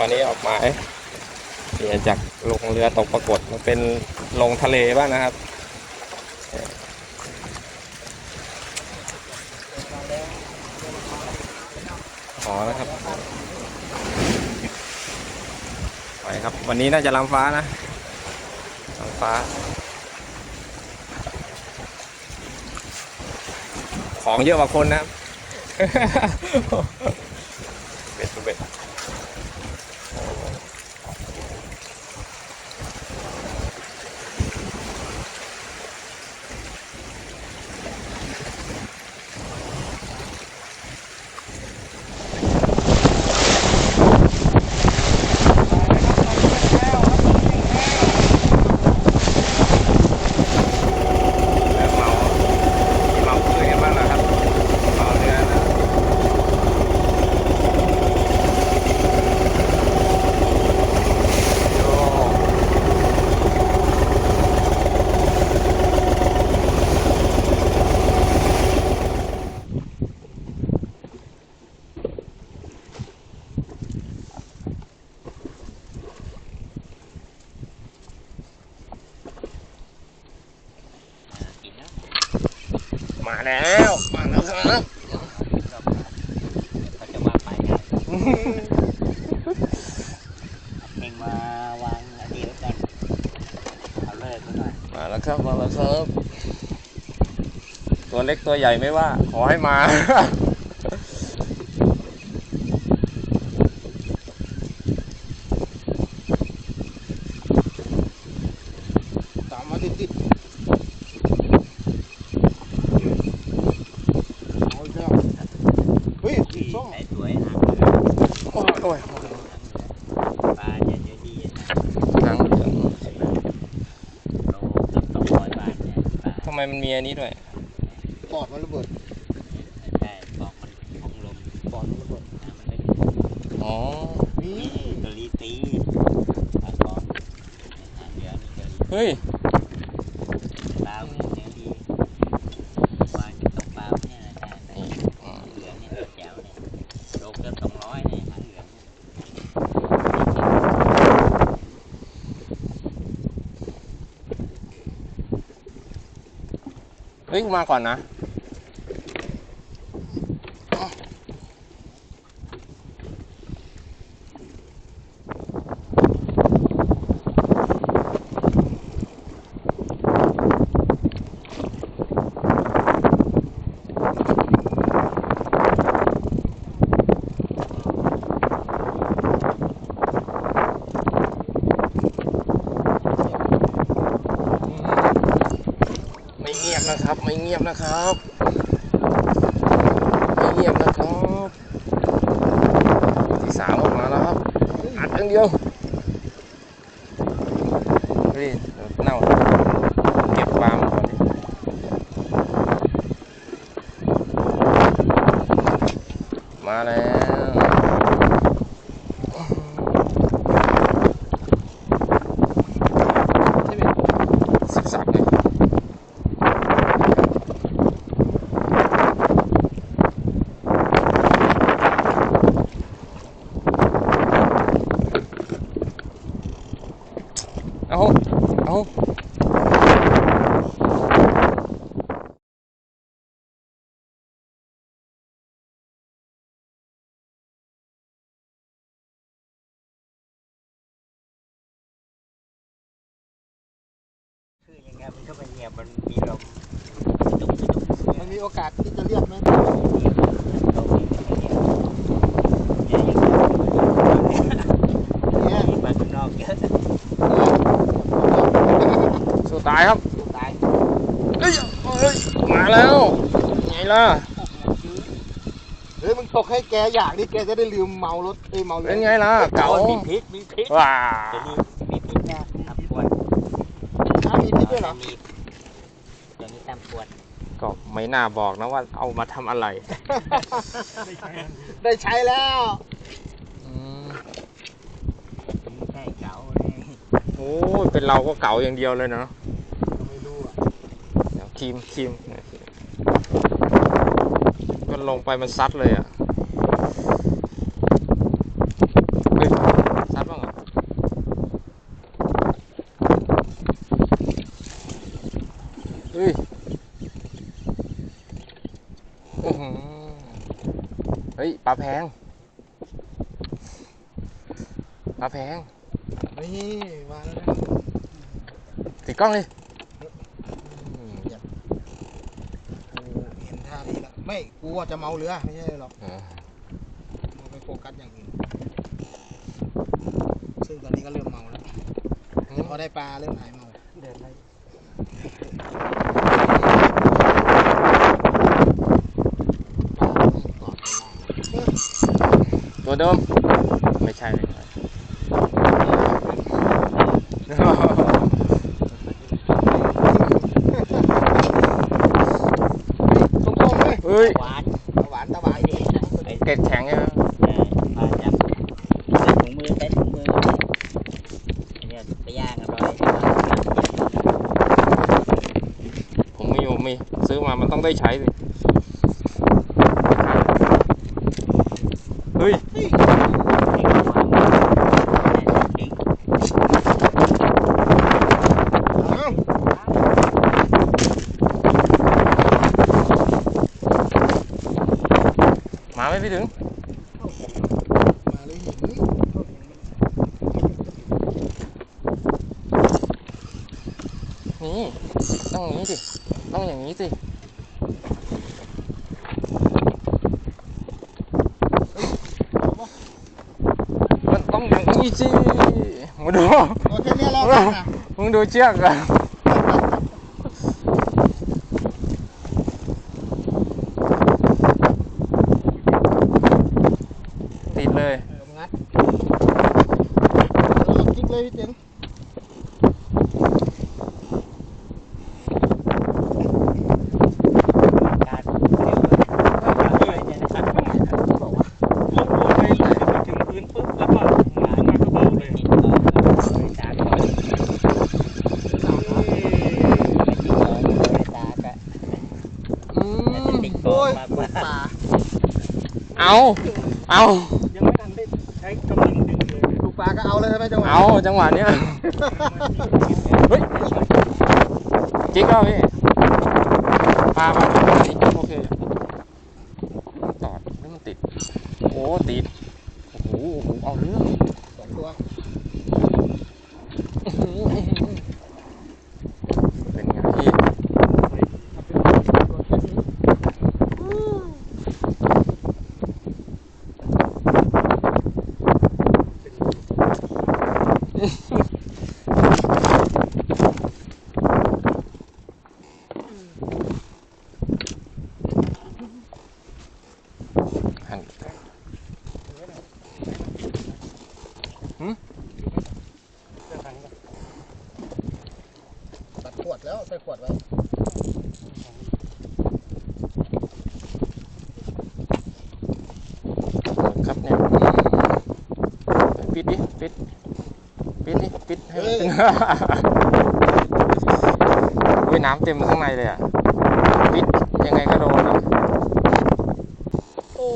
วันนี้ออกหมายเปลี่ยนจากลงเรือตกปรากฏมาเป็นลงทะเลบ้างนะครับขอนะครับไปครับ วันนี้น่าจะลำฟ้านะลำฟ้า ของเยอะกว่าคนนะครับ เบ็ดเบ็ดเริ่มเมามีเมาคืนกันบ้างนะครับเมาเรือนะ โยมาแล้ว มาแล้วครับ เขาจะว่าไปนะ เองมาวางอันนี้ไว้ก่อนเอาเลิกไว้ก่อนมาแล้วครับมาแล้วครับ ตัวเล็กตัวใหญ่ไม่ว่า ขอให้มา ตามมาติดติดเอาอีกแล้วเฮ้ย ที่ ส้ม ไหนสวยหางเหลือง โอ้ยโอ้ย ปลาจะเยอะดีนะ หางเหลือง โลเกับสองร้อยบาทเนี่ยปลา ทำไมมันมีอันนี้ด้วยปอดมันระเบิดใช่บอกมันของลมปอดมันระเบิดน้ำมันไม่อ๋อนี่นี่ตัวลีตีปลาคอนหางเหลืองนี่ตัวลีเฮ้ย ปลาเนื้อดีวางจะตกปลาเนี่ยนะแต่แต่ นี่อื หาม งเหลืองเนี่ยตัวแจ๋วเนี่ยโลเกือบสองร้อยเนี่ยหางเหลืองเนี่ย เฮ้ยกู มาก่อนนะ ไม่เงียบนะครับ ไม่เงียบนะครับ ไม่เงียบนะครับที่สามออกมาแล้วครับอัดอย่างเดียวเฮ้ยเน่าเก็บปลามาก่อนดิมาแล้วสิบสามเลย เอาเอา คือยังไงมันก็ไม่เงียบมันมีลมจุกจุก มันมีโอกาสที่จะเรียกไหม เนี่ย มาข้างนอกเยอะ สู้ตายครับ ตาย เอ้ยเอ้ยมาแล้วไง ล่ะ เฮ้ยมึงตกให้แกอยากดิแกจะได้ลืมเมารถเอ้ยเมาเรือเป็นไงล่ะ เก๋ามีพิษมีพิษว้าตัวนี้มีพิษนะตำปวดอ้าวมีพิษด้วยเหรอมีตัวนี้ตำปวดก็ไม่น่าบอกนะว่าเอามาทำอะไร ได้ใช้แล้วอืมไม่ใช่เก๋าเลยโอ้ยเป็นเราก็เก๋าอย่างเดียวเลยเนาะไม่รู้อะเดี๋ยวครีมครีมันลงไปมันซัดเลยอะซัดบ้างอะเฮ้ยเฮ้ยปลาแพงปลาแพงนี่มาแล้วติดกล้องเลย ไม่กูว่าจะเมาเรือไม่ใช่หรอกอ่ามึงไปโฟกัสอย่างอื่นซึ่งตอนนี้ก็เริ่มเมาแล้วแต่พอได้ปลาเริ่มหายเมาเดินไปตัวเดิมไม่ใช่ไม่ใช่ ตรงๆเลย เฮ้ย หวานตะหวานตะหวานดีนะไอ้เกล็ดแข็งใช่ไหมเออมาจับใส่ถุงมือใส่ถุงมืออันเนี้ยไปย่างอร่อยผมมีผมมีซื้อมามันต้องได้ใช้สิเฮ้ย เอ้า มาไม่พี่ถึง มาเลยหิน นี่ ต้องอย่างนี้สิ ต้ องอย่างนี้สิมันต้องอย่างนี้สิมาดูโอเคเนี่ยรอบนึงนะมึงดูเชือกอะติดเลย เอองัดเออคลิกเลยพี่เจ๋ง การเร็วเลยเนี่ยนะครับบอกว่า ลงโดนไปถึงพื้นปุ๊บแล้วก็ขึ้นมาก็เบาเลย ติดต่อเลยจากก่อนไม่ติดต่อเลยจากอะ อืม ติดคอ โอ้ ยมากปกว่าลาเอาเอายังไม่ทันได้ใช้กำลังดึงเลยถูกปลาก็เอาเลยใช่ไหมจังหวะเอาจังหวะเนี้ยเฮ้ยจิ๊กแล้วพี่พามาจิ๊กโอเคมันตอดแล้วมันติด โอ้ติด โอ้โหโอ้โหเอาเรื่อง สองตัว เป็นไงพี่ หัน ตัดขวดแล้ วใส่ขวดไว้ครับเนี่ยปิดดิปิดปิดดิปิดให้มันตึงอุ้ยน้ำเต็มข้างในเลยอะปิดยังไงก็โดนอะ โอ้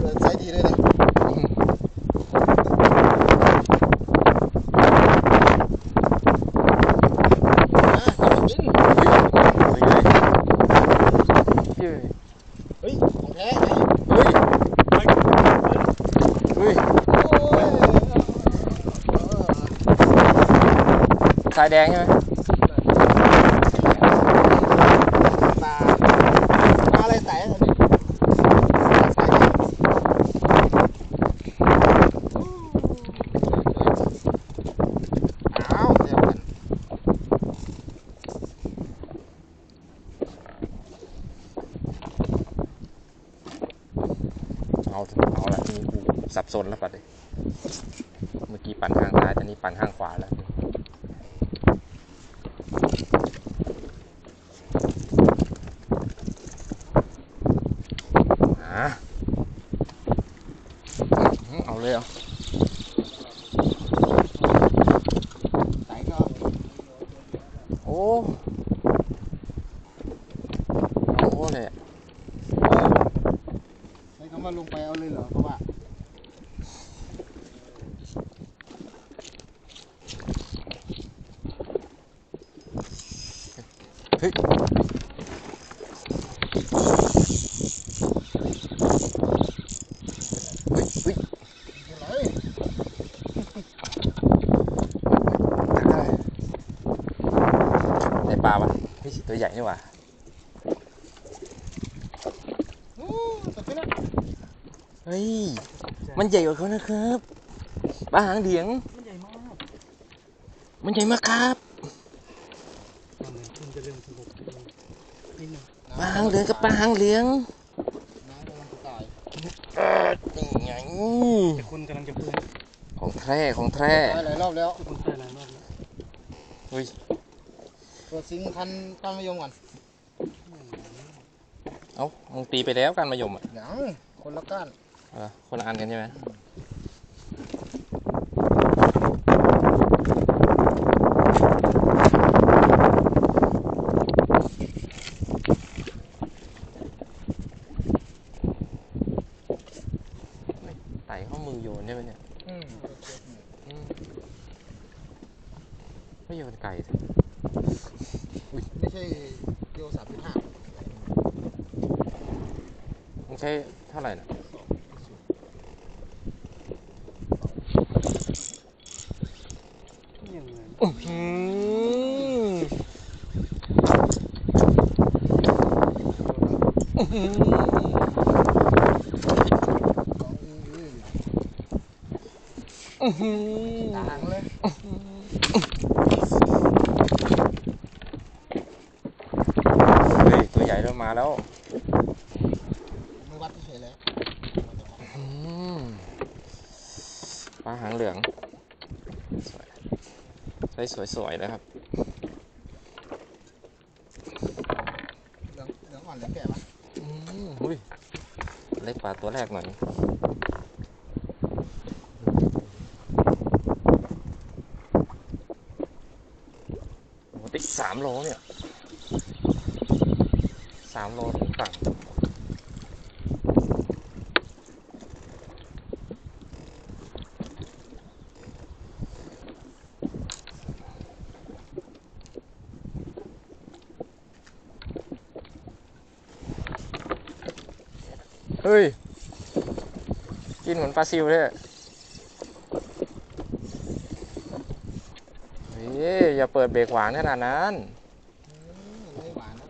เดินไซส์ดีเลยนะอะจับกิน เฮ้ย เฮ้ยของแท้ไง เฮ้ยเฮ้ย โอ้ยเออ สายแดงใช่ไหมปลาปลาอะไรใส่อันนี้ใส่ดิอ้าวเดี๋ยวกันเอาเถอะเอาละทีนี้กูสับสนแล้วปัดเลยเมื่อกี้ปั่นข้างซ้ายตอนนี้ปั่นข้างขวาแล้วอะอื้อ เอาเลยเหรอส่ก็ โอ้เอาโอ้เลยอะ ใช้คำว่าลงไปเอาเลยเหรอเพราะว่า เฮ้ย เฮ้ยเฮ้ย อะไร ได้ปลาวะเฮ้ย ตัวใหญ่นี่หว่าโอ้ตกไปแล้วเฮ้ย มันใหญ่กว่าเขานะครับปลาหางเหลียง มันใหญ่มาก มันใหญ่มากครับตอนนี้คุณจะเริ่มสงบลงนิดหนึงปลาหางเหลืองกับปลาหางเหลียงน้ำกำลังจะตายเออนี่ไงแต่คนกำลังจะเพื่อนของแท้ของแท้ตายหลายรอบแล้วทุกคนใส่หลายรอบแล้วเฮ้ย ตัวสิงคันตั้งมะยมก่อนเอ้ามึงตีไปแล้วการมายมอะยังคนละก้านเออคนละอันกันใช่ไหมไต่ข้อมือโยนใช่ไหมเนี่ย อืม อืมไม่โยนไก่สิ ไม่ใช่โยสามสิบห้า มึงใช้เท่าไหร่นะ ยังไง อืมอื้อหือ อื้อหือ ต่างเลยเฮ้ยตัวใหญ่เริ่มมาแล้วมือวัดเฉยๆเลยอืมปลาหางเหลือง สวยใช้สวยๆเลยครับ เหลืองเหลืองอ่อนเหลืองแก่ปะ อืมอุ้ยเล็กกว่า ตัวแรกหน่อยโอ้ติดสามโลเนี่ยสามโลถึงฝั่งเฮ้ย กินเหมือนปลาซิวเลยเฮ้ยอย่าเปิดเบรกหวานขนาดนั้นอืมไม่หวานนะ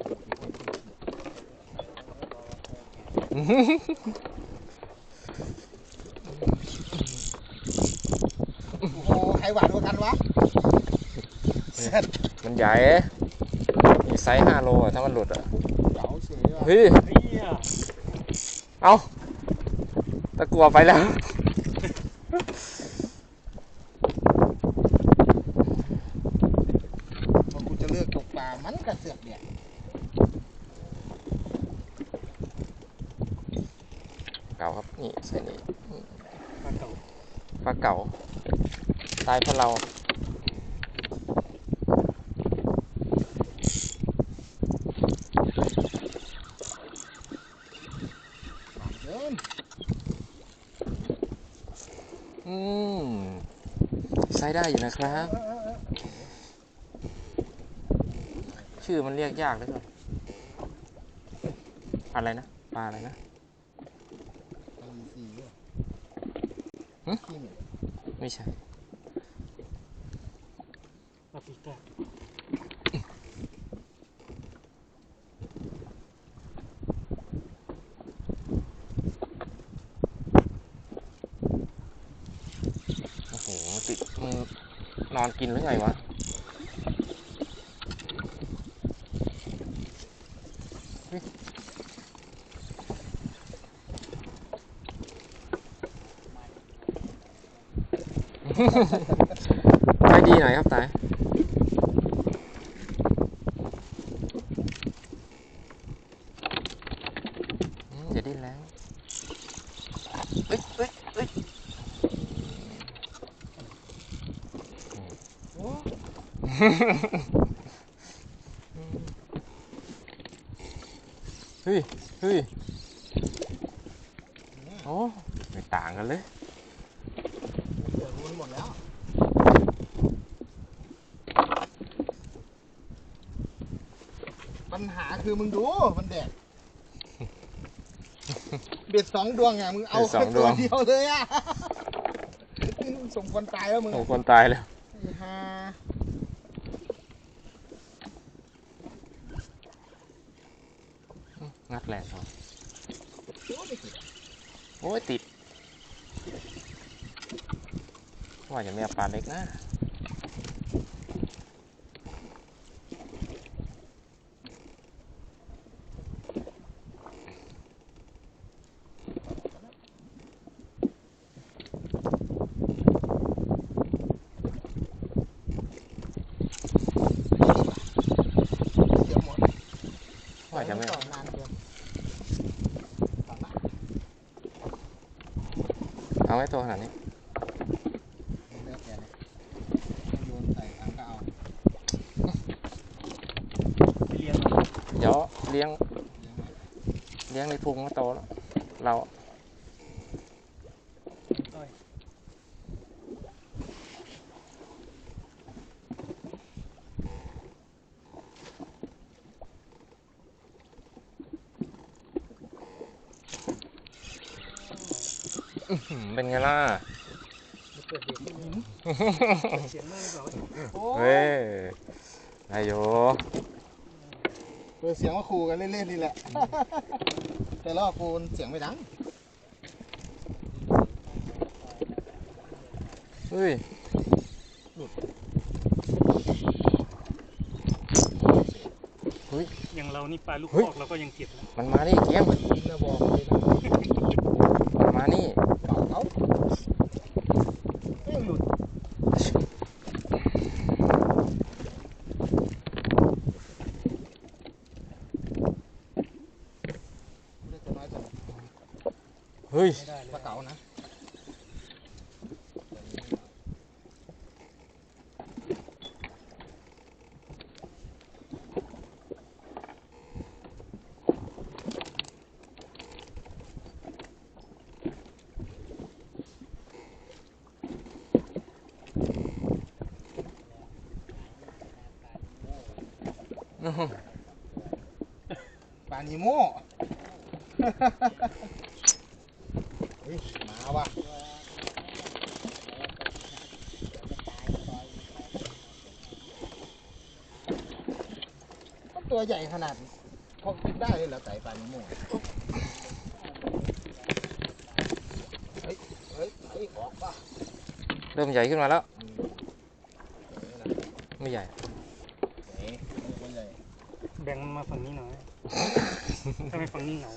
โอ้โหใครหวานกว่ากันวะเสร็จมันใหญ่มีไซส์ห้าโลอะถ้ามันหลุดอะเก๋าเฉยว่ะเฮ้ยเฮียเอา ตะกัวไปแล้ว พอกูจะเลือกตกปลา มันกระเสือกเนี่ย เก่าครับ นี่ใส่นี่ปลาเก่าปลาเก่า ตายเพราะเรา เดิน อืมใช้ ได้อยู่นะครับเออเออเออชื่อมันเรียกยากเหลยก็อะไรนะปลาอะไรนะไปสี่ด้วยหึขี้เหม็นไม่ใช่ ปลาปีกา โอ้โห ติดมึงนอน กินหรือไงวะไปดีหน่อยครับตายอย่าดิ้นแล้วเอ้ยเอ้ยเอ้ย โอ้ เฮ้ยเฮ้ยโอ้ไม่ต่างกันเลยเสือกมันหมดแล้วอปัญหาคือมึงดูมันแดกเบ็ดสองดวงไงมึงเอาเบ็ดสองแค่ดตัววงเดียวเลยอะ สมควรตายแล้วมึง โอ้คนตายแล้ว ไอ้ห่า งัดแรงเขา โอ้ไม่ติด โอ้ยติดว่าจะไม่เอาปลาเล็กนะ เสียหมด ว่าจะไม่ ต่อนานเกินต่อมา เอาไว้ ตัวขนาดนี้เลือกแกเลยโยนใส่ถังก็เอาเลี้ยงเดี๋ยวเลี้ยง เลี้ยงไว้เลี้ยงในพุงก็โตแล้วเรา ต้อย อื้อหือเป็นไงล่ะ เปิดเด็กไม่มี เสียงมากเลยเปล่าโอ้เฮ้ยนายโยเปิดเสียงมาขู่กันเล่นๆนี่แหละ แต่รอบกูเสียงไม่ดังเฮ้ย อย่างเรานี่ปลาลูกเฮ้ยคอกเราก็ยังเก็บนะมันมานี่เกมยิงระบอกเลยนะ มันมานี่ เป่าเขาไม่หลุดเลือกตัวน้อยจัง เฮ้ย ไม่ได้เลย ปลาเก๋านะ อื้อหือ ปลานิโม่เฮ้ยมาวะมันตัวใหญ่ขนาดพอกินได้เลยเหรอไก่ปลานิโม่เฮ้ย เฮ้ย เฮ้ย ออกป่ะ เริ่มใหญ่ขึ้นมาแล้ว ไม่ใหญ่ แบ่งมาฝั่งนี้หน่อย ทำไมฝั่งนี้เหงา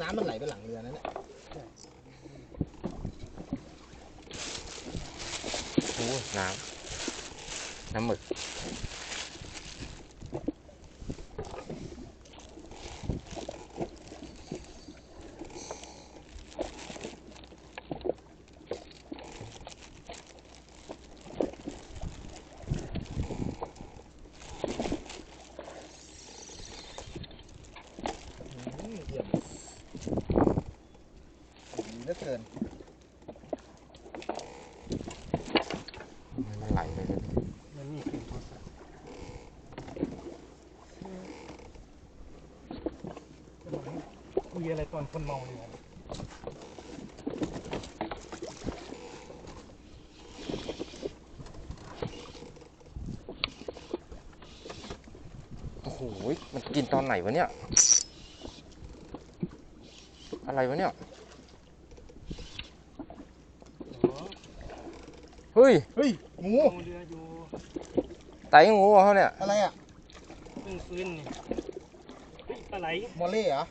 น้ำมันไหลไปหลังเรือนั่นแหละโอ้ยน้ำน้ำหมึก อืมเยี่ยมดีเหลือเกิน มันไหลไปเลย มันนี่เสียงโทรศัพท์จะบอกให้คุย อะไรตอนคนเมาเนี่ยโอ้โห มันกินตอนไหนวะเนี่ย อะไรวะเนี่ยอ๋อเฮ้ย เฮ้ยงูเรืออยู่ไตงูเหรอเขาเนี่ย อะไรอะเพิ่งฟื้นนี่เฮ้ยปลาไหล มอลเล่เหรอ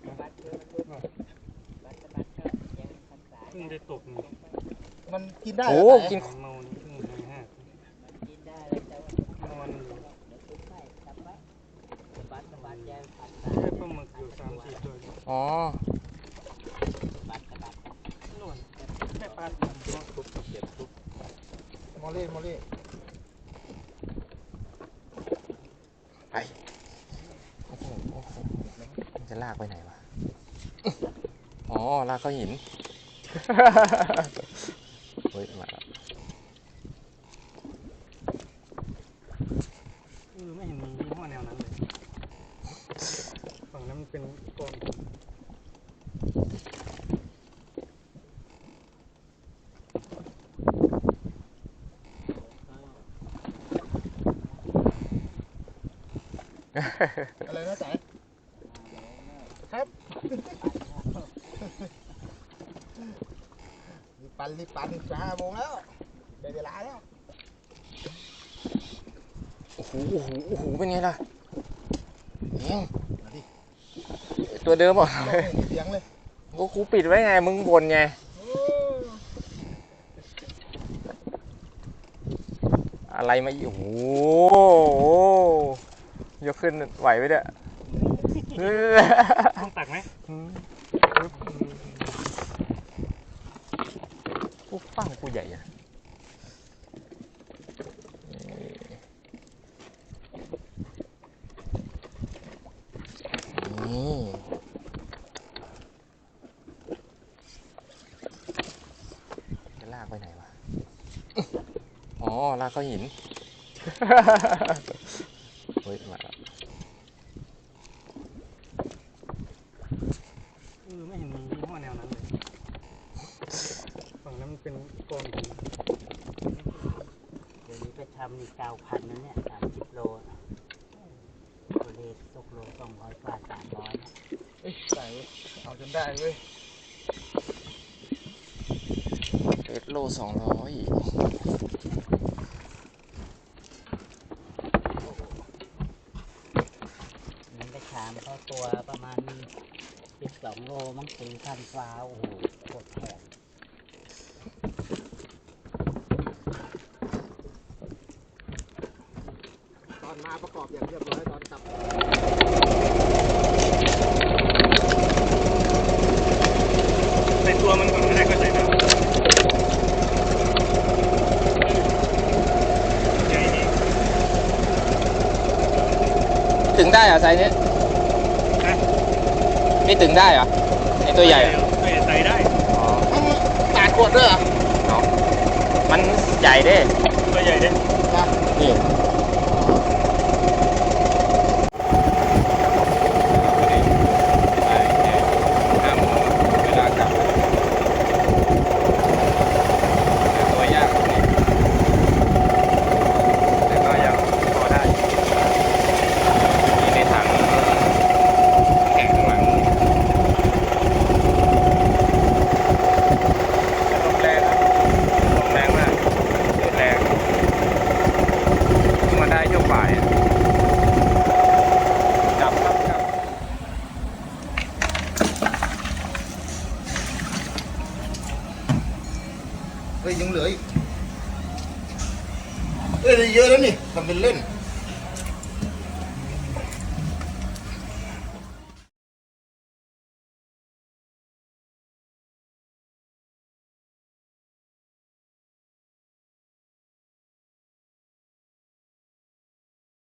เพิ่งได้ตกนี่มันกินได้โอ้กินเมานี่เพิ่งหายห้าเมื่อวันอยู่แค่ปลาหมึกอยู่สามสี่ตัวอ๋อนู่นแค่ปลาตัวทุบเขียดทุบมอเล่มอเล่ไป โอ้โหโอ้โหมัน จะลากไปไหนวะ อ๋อ ลากเข้าหิน เฮ้ย มาแล้วเออไม่เห็นมียี่ห้อแนวนั้นเป็นก้อนอะไรนะสายครับรีบ ปันรีบปันจ้าโมงแล้วได้เวลาแล้ว โอ้โห โอ้โห โอ้โห เป็นไงล่ะเองมาดิตัวเดิมเหรอไม่มีเสียงเลยก็กูปิดไว้ไง มึงบ่นไงโอ้อะไรมาอีกโอ้โห ยกขึ้นไหวไหมเนี่ย ต้องตักไหม ฟังกูใหญ่อะนี่จะลากไปไหนวะ อ๋อ ลากเข้าหิน เฮ้ย มาแล้ว เออไม่เห็นมียี่ห้อแนวนั้นเลยฝั่งนั้นมัน เป็นก้อนเดี๋ยวนี้ไปทำนี่เก้าพันนั่นเนี่ยสามสิบโลอะตัวเลขตกโลสองร้อยกว่าสามร้อยนะเอ้ยใส่เว้ยเอาจนได้เว้ยเอ็ดโลสองร้อยมันไปชามเขาตัวประมาณสิบสองโลมั้งสี่พันฟ้าโอ้โหโคตรแพง ตอนมาประกอบอย่างเรียบร้อยตอนกลับ ใส่ตัวมันก่อนก็ได้ก็ใส่น้ำใหญ่ดี ถึง ได้เหรอไซส์นี้นะนี่ถึงได้เหรอไอตัวใหญ่อะเออใส่ได้อ๋อต้องแปดขวดด้วยเหรอเอามันใหญ่เด้ตัวใหญ่เด้นี่